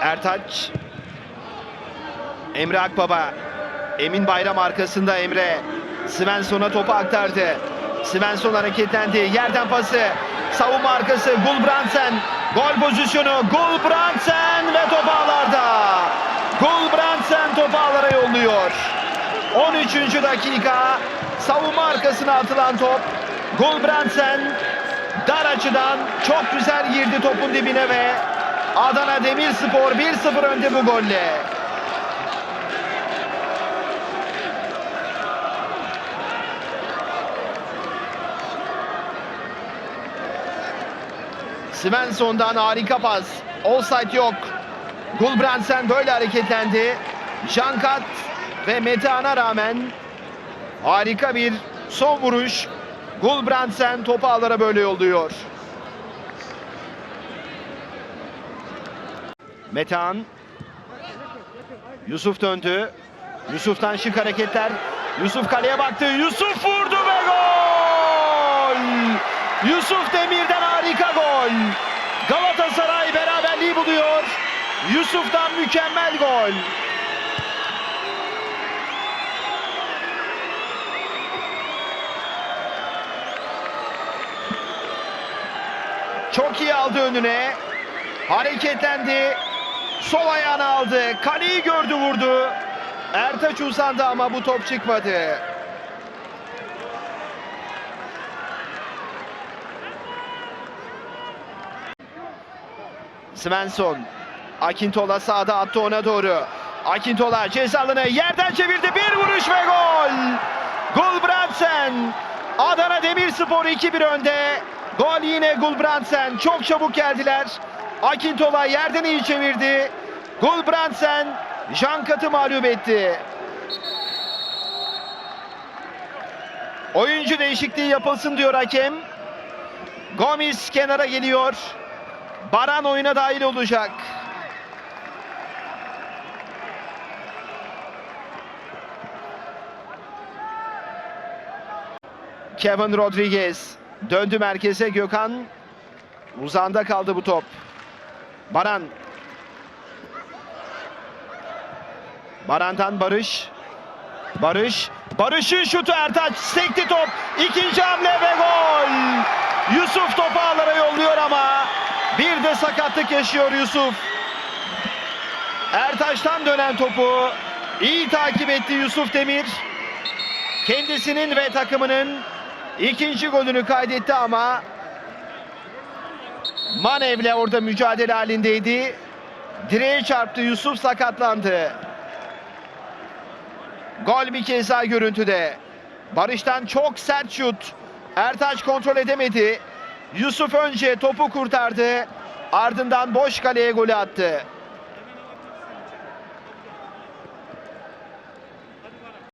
Ertaç. Emre Akbaba. Emin Bayram arkasında Emre. Svensson'a topu aktardı. Svensson hareketlendi. Yerden pası. Savunma arkası Gulbrandsen. Gol pozisyonu Gulbrandsen ve top ağlarda. Gulbrandsen topu ağlara yolluyor. 13. dakika. Savunma arkasına atılan top. Gulbrandsen dar açıdan çok güzel girdi topun dibine ve Adana Demirspor 1-0 önde bu golle. Svensson'dan harika pas. Offside yok. Gulbrandsen böyle hareketlendi. Jankat ve Metehan'a rağmen harika bir son vuruş. Gulbrandsen topu ağlara böyle yolluyor. Metehan. Yusuf döndü. Yusuf'tan şık hareketler. Yusuf kaleye baktı. Yusuf vurdu ve gol! Yusuf Demir'den harika gol. Galatasaray beraberliği buluyor. Yusuf'tan mükemmel gol. Çok iyi aldı önüne. Hareketlendi. Sol ayağını aldı. Kaleyi gördü vurdu. Ertaç uzandı ama bu top çıkmadı. Svensson. Akintola sağda attı ona doğru. Akintola cezalını yerden çevirdi. Bir vuruş ve gol. Gulbrandsen. Adana Demirspor 2-1 önde. Gol yine Gulbrandsen. Çok çabuk geldiler. Akintola yerden iyi çevirdi. Gulbrandsen Jankat'ı mağlup etti. Oyuncu değişikliği yapılsın diyor hakem. Gomis kenara geliyor. Baran oyuna dahil olacak. Kevin Rodriguez döndü merkeze Gökhan. Uzağında kaldı bu top. Baran. Baran'dan Barış. Barış. Barış'ın şutu Ertaç. Sekti top. İkinci hamle ve gol. Yusuf topu ağlara yolluyor ama bir de sakatlık yaşıyor Yusuf. Ertaş'tan dönen topu iyi takip etti Yusuf Demir. Kendisinin ve takımının ikinci golünü kaydetti ama Manevle orada mücadele halindeydi. Direğe çarptı Yusuf sakatlandı. Gol bir kez daha görüntüde. Barış'tan çok sert şut. Ertaç kontrol edemedi. Yusuf önce topu kurtardı. Ardından boş kaleye golü attı.